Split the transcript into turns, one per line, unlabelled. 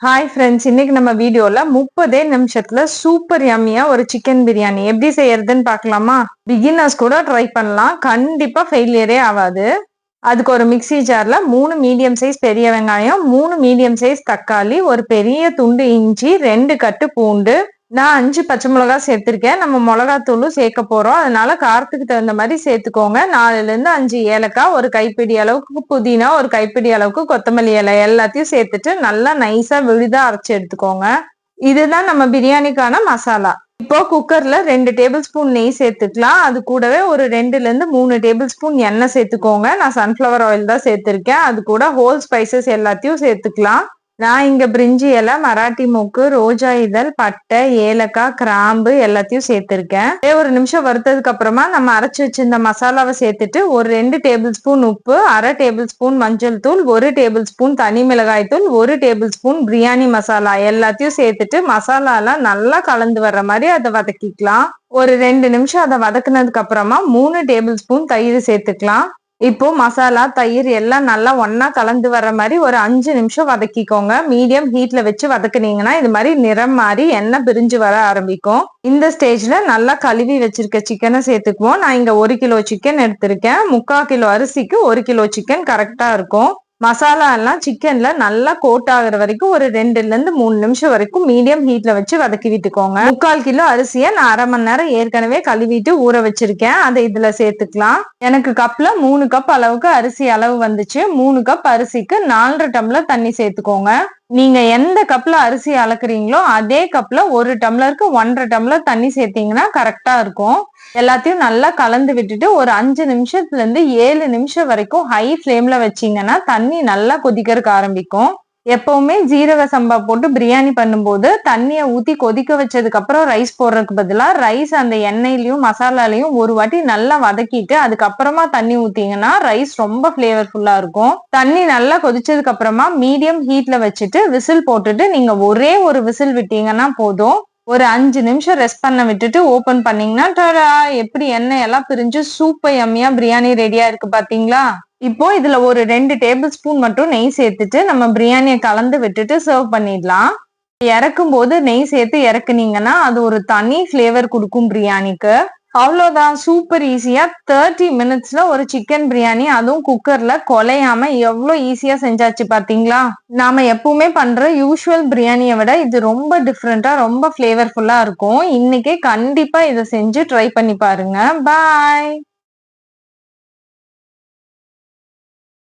Hi friends இன்னைக்கு நம்ம வீடியோல முப்பதே நிமிஷத்துல சூப்பர் யம்மியா ஒரு சிக்கன் பிரியாணி எப்படி செய்யறதுன்னு பார்க்கலாமா? பிகினர்ஸ் கூட ட்ரை பண்ணலாம். கண்டிப்பா ஃபெயிலியரே ஆகாது. அதுக்கு ஒரு மிக்ஸி ஜார்ல மூணு மீடியம் சைஸ் பெரிய வெங்காயம் மூணு மீடியம் சைஸ் தக்காளி ஒரு பெரிய துண்டு இஞ்சி ரெண்டு கட்டு பூண்டு நான் அஞ்சு பச்சை மிளகா சேர்த்திருக்கேன். நம்ம மிளகாத்தூளும் சேர்க்க போறோம். அதனால காரத்துக்கு தகுந்த மாதிரி சேர்த்துக்கோங்க. நாலுல இருந்து அஞ்சு ஏலக்காய் ஒரு கைப்பிடி அளவுக்கு புதினா ஒரு கைப்பிடி அளவுக்கு கொத்தமல்லி இலை எல்லாத்தையும் சேர்த்துட்டு நல்லா நைஸா விழுதா அரைச்சி எடுத்துக்கோங்க. இதுதான் நம்ம பிரியாணிக்கான மசாலா. இப்போ குக்கர்ல ரெண்டு டேபிள் ஸ்பூன் நெய் சேர்த்துக்கலாம். அது கூடவே ஒரு ரெண்டுல இருந்து மூணு டேபிள் ஸ்பூன் எண்ணெய் சேர்த்துக்கோங்க. நான் சன்ஃபிளவர் ஆயில் தான் சேர்த்திருக்கேன். அது கூட ஹோல் ஸ்பைசஸ் எல்லாத்தையும் சேர்த்துக்கலாம். நான் இங்க பிரிஞ்சி இலை மராட்டி மூக்கு ரோஜா இதழ் பட்டை ஏலக்காய் கிராம்பு எல்லாத்தையும் சேர்த்திருக்கேன். ஒரு நிமிஷம் வறுத்ததுக்கு அப்புறமா நம்ம அரைச்சு வச்சிருந்த மசாலாவை சேர்த்துட்டு ஒரு ரெண்டு டேபிள் ஸ்பூன் உப்பு அரை டேபிள் ஸ்பூன் மஞ்சள் தூள் ஒரு டேபிள் ஸ்பூன் தனி மிளகாய் தூள் ஒரு டேபிள் ஸ்பூன் பிரியாணி மசாலா எல்லாத்தையும் சேர்த்துட்டு மசாலாலாம் நல்லா கலந்து வர்ற மாதிரி அதை வதக்கிக்கலாம். ஒரு ரெண்டு நிமிஷம் அதை வதக்குனதுக்கு அப்புறமா மூணு டேபிள் ஸ்பூன் தயிர் சேர்த்துக்கலாம். இப்போ மசாலா தயிர் எல்லாம் நல்லா ஒன்னா கலந்து வர்ற மாதிரி ஒரு அஞ்சு நிமிஷம் வதக்கிக்கோங்க. மீடியம் ஹீட்ல வச்சு வதக்குனீங்கன்னா இது மாதிரி நிறம் மாறி எண்ணெய் பிரிஞ்சு வர ஆரம்பிக்கும். இந்த ஸ்டேஜ்ல நல்லா கழுவி வச்சிருக்க சிக்கனை சேர்த்துக்குவோம். நான் இங்க ஒரு கிலோ சிக்கன் எடுத்திருக்கேன். முக்கால் கிலோ அரிசிக்கு ஒரு கிலோ சிக்கன் கரெக்டா இருக்கும். மசாலா எல்லாம் சிக்கன்ல நல்லா கோட் ஆகுற வரைக்கும் ஒரு ரெண்டுல இருந்து மூணு நிமிஷம் வரைக்கும் மீடியம் ஹீட்ல வச்சு வதக்கி விட்டுக்கோங்க. முக்கால் கிலோ அரிசியை நான் அரை மணி நேரம் ஏற்கனவே கழுவிட்டு ஊற வச்சிருக்கேன். அதை இதுல சேர்த்துக்கலாம். எனக்கு கப்ல மூணு கப் அளவுக்கு அரிசி அளவு வந்துச்சு. மூணு கப் அரிசிக்கு நாலரை டம்ளர் தண்ணி சேர்த்துக்கோங்க. நீங்க எந்த கப்ல அரிசி அளக்குறீங்களோ அதே கப்ல ஒரு டம்ளருக்கு ஒன்றரை டம்ளர் தண்ணி சேர்த்தீங்கன்னா கரெக்டா இருக்கும். எல்லாத்தையும் நல்லா கலந்து விட்டுட்டு ஒரு அஞ்சு நிமிஷத்துல இருந்து ஏழு நிமிஷம் வரைக்கும் ஹை ஃப்ளேம்ல வச்சீங்கன்னா தண்ணி நல்லா கொதிக்கிறதுக்கு ஆரம்பிக்கும். எப்பவுமே ஜீரக சம்பா போட்டு பிரியாணி பண்ணும்போது தண்ணியை ஊத்தி கொதிக்க வச்சதுக்கு அப்புறம் ரைஸ் போடுறதுக்கு பதிலாக ரைஸ் அந்த எண்ணெயிலையும் மசாலாலையும் ஒரு வாட்டி நல்லா வதக்கிட்டு அதுக்கப்புறமா தண்ணி ஊத்தீங்கன்னா ரைஸ் ரொம்ப ஃபிளேவர்ஃபுல்லா இருக்கும். தண்ணி நல்லா கொதிச்சதுக்கு அப்புறமா மீடியம் ஹீட்ல வச்சுட்டு விசில் போட்டுட்டு நீங்க ஒரே ஒரு விசில் விட்டீங்கன்னா போதும். ஒரு அஞ்சு நிமிஷம் ரெஸ்ட் பண்ண விட்டுட்டு ஓபன் பண்ணீங்கன்னா எப்படி எண்ணெய் எல்லாம் பிரிஞ்சு சூப்பர் எம்மியா பிரியாணி ரெடியா இருக்கு பாத்தீங்களா? இப்போ இதுல ஒரு ரெண்டு டேபிள் ஸ்பூன் மட்டும் நெய் சேர்த்துட்டு நம்ம பிரியாணியை கலந்து விட்டுட்டு சர்வ் பண்ணிடலாம். இறக்கும் போது நெய் சேர்த்து இறக்குனீங்கன்னா அது ஒரு தனி ஃபிளேவர் கொடுக்கும் பிரியாணிக்கு. அவ்வளோதான் சூப்பர் ஈஸியா தேர்ட்டி மினிட்ஸ்ல ஒரு சிக்கன் பிரியாணி அதுவும் குக்கர்ல கொலையாம எவ்வளோ ஈஸியா செஞ்சாச்சு பாத்தீங்களா? நாம எப்பவுமே பண்ற யூஸ்வல் பிரியாணியை விட இது ரொம்ப டிஃப்ரெண்டா ரொம்ப ஃபிளேவர்ஃபுல்லா இருக்கும். இன்னைக்கே கண்டிப்பா இதை செஞ்சு ட்ரை பண்ணி பாருங்க. பாய்